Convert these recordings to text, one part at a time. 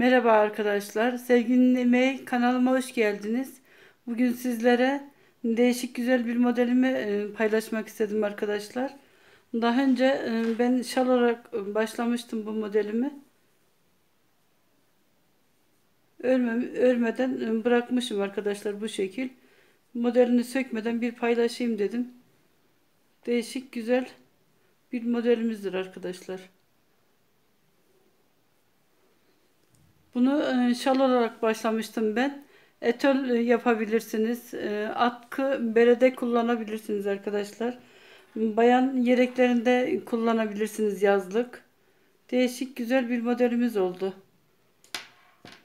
Merhaba arkadaşlar. Sevginin emeği kanalıma hoş geldiniz. Bugün sizlere değişik güzel bir modelimi e, paylaşmak istedim arkadaşlar. Daha önce e, ben şal olarak başlamıştım bu modelimi. Örmem, örmeden e, bırakmışım arkadaşlar bu şekil. Modelini sökmeden bir paylaşayım dedim. Değişik güzel bir modelimizdir arkadaşlar. Bunu e, şal olarak başlamıştım ben. Etol e, yapabilirsiniz. E, atkı berede kullanabilirsiniz arkadaşlar. Bayan yeleklerinde kullanabilirsiniz yazlık. Değişik güzel bir modelimiz oldu.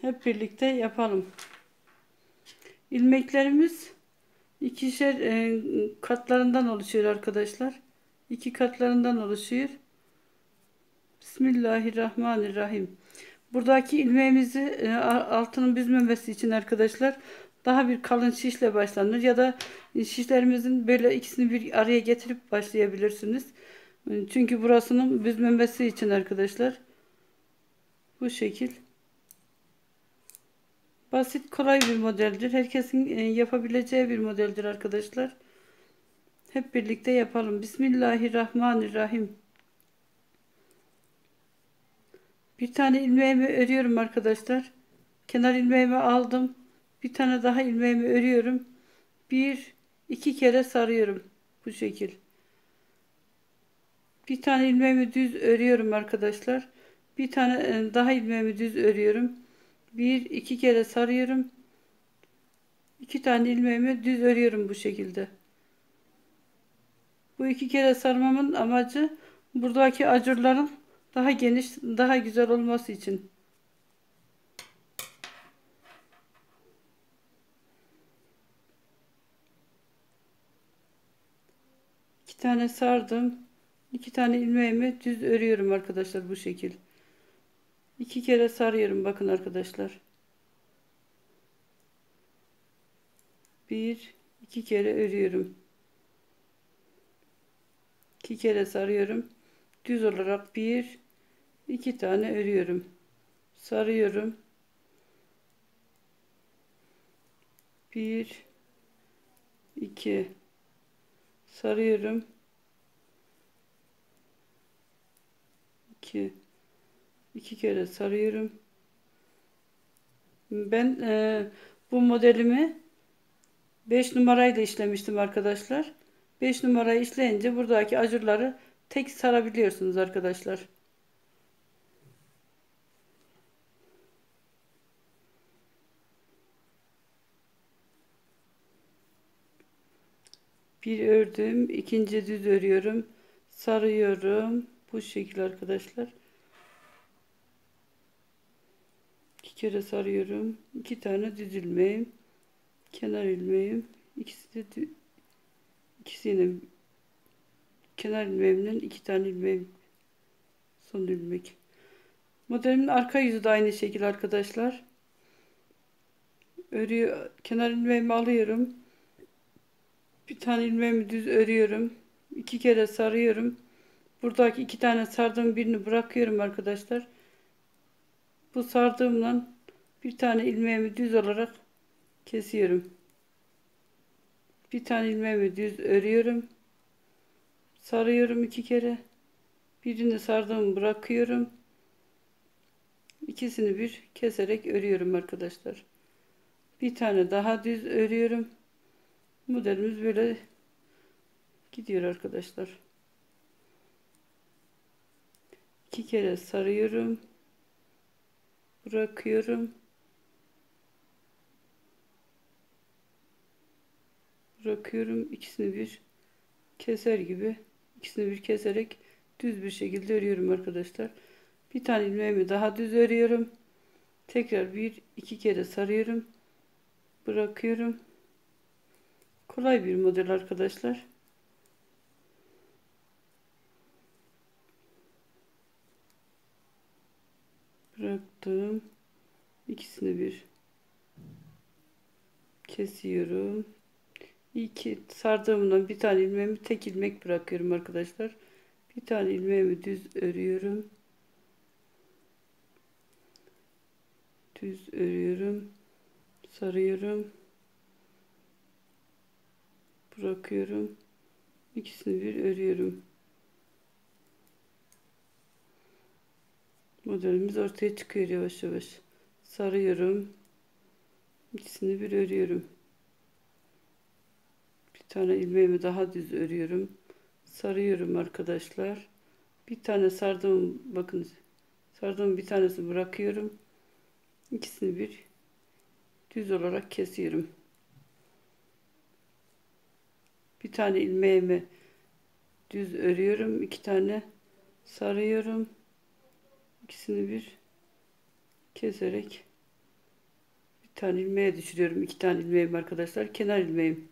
Hep birlikte yapalım. İlmeklerimiz ikişer katlarından oluşuyor arkadaşlar. İki katlarından oluşuyor. Bismillahirrahmanirrahim. Buradaki ilmeğimizi e, altının büzmemesi için arkadaşlar daha bir kalın şişle başlanır ya da şişlerimizin böyle ikisini bir araya getirip başlayabilirsiniz. Çünkü burasının büzmemesi için arkadaşlar bu şekil basit kolay bir modeldir. Herkesin e, yapabileceği bir modeldir arkadaşlar. Hep birlikte yapalım. Bismillahirrahmanirrahim. Bir tane ilmeğimi örüyorum arkadaşlar. Kenar ilmeğimi aldım. Bir tane daha ilmeğimi örüyorum. Bir, iki kere sarıyorum. Bu şekil. Bir tane ilmeğimi düz örüyorum arkadaşlar. Bir tane e, daha ilmeğimi düz örüyorum. Bir, iki kere sarıyorum. İki tane ilmeğimi düz örüyorum bu şekilde. Bu iki kere sarmamın amacı buradaki acurların daha geniş, daha güzel olması için. İki tane sardım. İki tane ilmeğimi düz örüyorum arkadaşlar bu şekil. İki kere sarıyorum bakın arkadaşlar. Bir, iki kere örüyorum. İki kere sarıyorum düz olarak bir iki tane örüyorum. Sarıyorum. Bir iki. Sarıyorum. İki. İki kere sarıyorum. Ben e, bu modelimi 5 numarayla işlemiştim arkadaşlar. 5 numarayı işleyince buradaki acırları tek sarabiliyorsunuz arkadaşlar. Bir ördüm, ikinci düz örüyorum, sarıyorum. Bu şekilde arkadaşlar. İki kere sarıyorum. iki tane düz ilmeğim, kenar ilmeğim, ikisi de ikisi yine kenar ilmeğimden iki tane ilmeğim son ilmek modelimin arka yüzü de aynı şekilde arkadaşlar örüyor kenar ilmeğimi alıyorum bir tane ilmeğimi düz örüyorum. İki kere sarıyorum. Buradaki iki tane sardığım birini bırakıyorum arkadaşlar. Bu sardığımdan bir tane ilmeğimi düz olarak kesiyorum. Bir tane ilmeğimi düz örüyorum. Sarıyorum iki kere. Birini sardım bırakıyorum. İkisini bir keserek örüyorum arkadaşlar. Bir tane daha düz örüyorum modelimiz böyle gidiyor arkadaşlar iki kere sarıyorum bırakıyorum bırakıyorum ikisini bir keser gibi ikisini bir keserek düz bir şekilde örüyorum arkadaşlar. Bir tane ilmeğimi daha düz örüyorum. Tekrar bir iki kere sarıyorum. Bırakıyorum. Kolay bir model arkadaşlar. Bıraktım. İkisini bir kesiyorum iki sardığımdan bir tane ilmeğimi tek ilmek bırakıyorum arkadaşlar. Bir tane ilmeğimi düz örüyorum. düz örüyorum sarıyorum bırakıyorum. İkisini bir örüyorum. Modelimiz ortaya çıkıyor yavaş yavaş. Sarıyorum. İkisini bir örüyorum. Bir tane ilmeğimi daha düz örüyorum. Sarıyorum arkadaşlar. Bir tane sardım bakın sardığım bir tanesi bırakıyorum. İkisini bir düz olarak kesiyorum bir tane ilmeğimi düz örüyorum iki tane sarıyorum. İkisini bir keserek bir tane ilmeğe düşürüyorum. İki tane ilmeğim arkadaşlar kenar ilmeğim.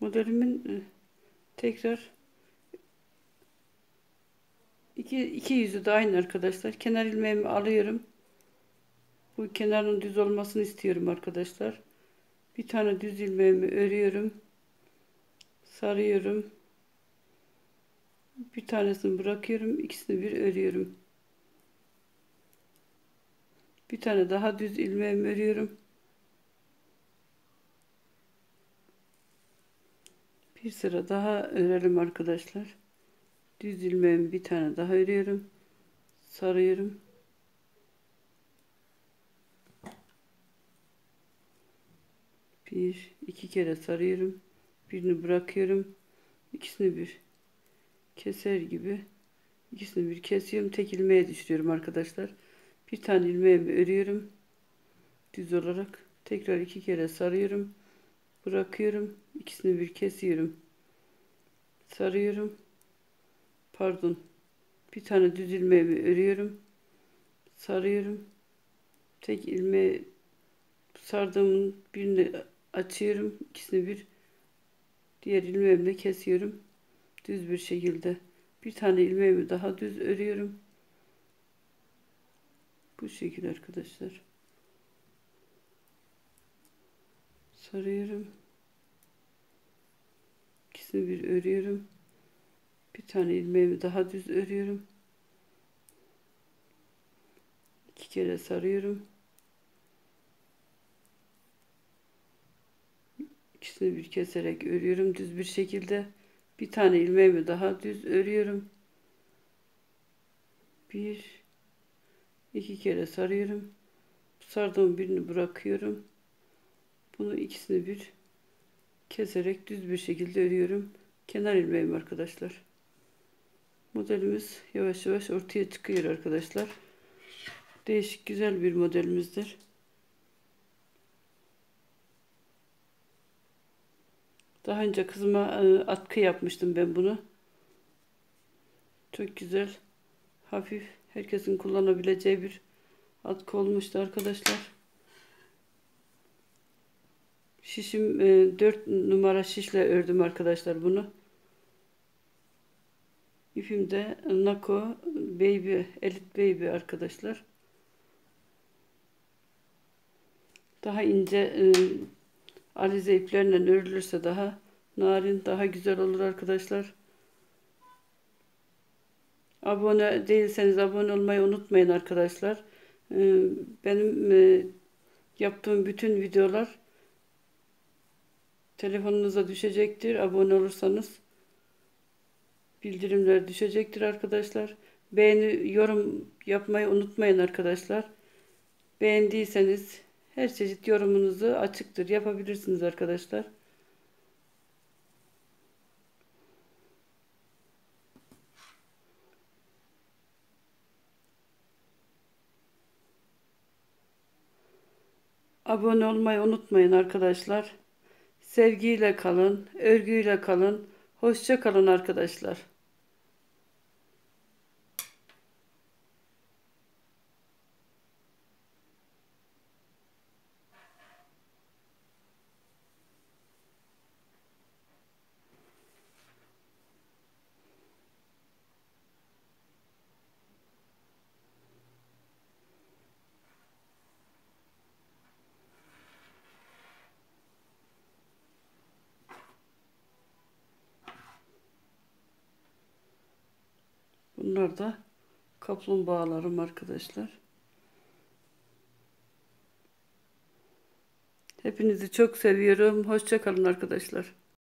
Modelimin e, tekrar iki, iki yüzü de aynı arkadaşlar. Kenar ilmeğimi alıyorum bu kenarın düz olmasını istiyorum arkadaşlar. Bir tane düz ilmeğimi örüyorum. Sarıyorum. Bir tanesini bırakıyorum. İkisini bir örüyorum. Bir tane daha düz ilmeğimi örüyorum. Bir sıra daha örelim arkadaşlar. Düz ilmeğimi bir tane daha örüyorum. Sarıyorum bir iki kere sarıyorum. Birini bırakıyorum. İkisini bir keser gibi. İkisini bir kesiyorum. Tek ilmeğe düşürüyorum arkadaşlar. Bir tane ilmeğimi örüyorum. Düz olarak tekrar iki kere sarıyorum. Bırakıyorum. İkisini bir kesiyorum. Sarıyorum. Pardon. Bir tane düz ilmeğimi örüyorum. Sarıyorum. Tek ilmeği sardığımın birini açıyorum ikisini bir diğer ilmeğimle kesiyorum. Düz bir şekilde. Bir tane ilmeğimi daha düz örüyorum. Bu şekilde arkadaşlar. Sarıyorum. İkisini bir örüyorum. Bir tane ilmeğimi daha düz örüyorum. İki kere sarıyorum ikisini bir keserek örüyorum düz bir şekilde. Bir tane ilmeğimi daha düz örüyorum. Bir iki kere sarıyorum. Sardığım birini bırakıyorum. Bunu ikisini bir keserek düz bir şekilde örüyorum. Kenar ilmeğim arkadaşlar. Modelimiz yavaş yavaş ortaya çıkıyor arkadaşlar. Değişik güzel bir modelimizdir Daha önce kızıma e, atkı yapmıştım ben bunu. Çok güzel. Hafif. Herkesin kullanabileceği bir atkı olmuştu arkadaşlar. Şişim 4 e, numara şişle ördüm arkadaşlar bunu. İpim de Nako Baby, Elite Baby arkadaşlar. Daha ince e, alize iplerle örülürse daha narin, daha güzel olur arkadaşlar. Abone değilseniz abone olmayı unutmayın arkadaşlar. Ee, benim e, yaptığım bütün videolar telefonunuza düşecektir. Abone olursanız bildirimler düşecektir arkadaşlar. Beğeni, yorum yapmayı unutmayın arkadaşlar. Beğendiyseniz her çeşit yorumunuzu açıktır. Yapabilirsiniz arkadaşlar. Abone olmayı unutmayın arkadaşlar. Sevgiyle kalın, örgüyle kalın. Hoşça kalın arkadaşlar. Bunlar da kaplumbağalarım arkadaşlar. Hepinizi çok seviyorum. Hoşça kalın arkadaşlar.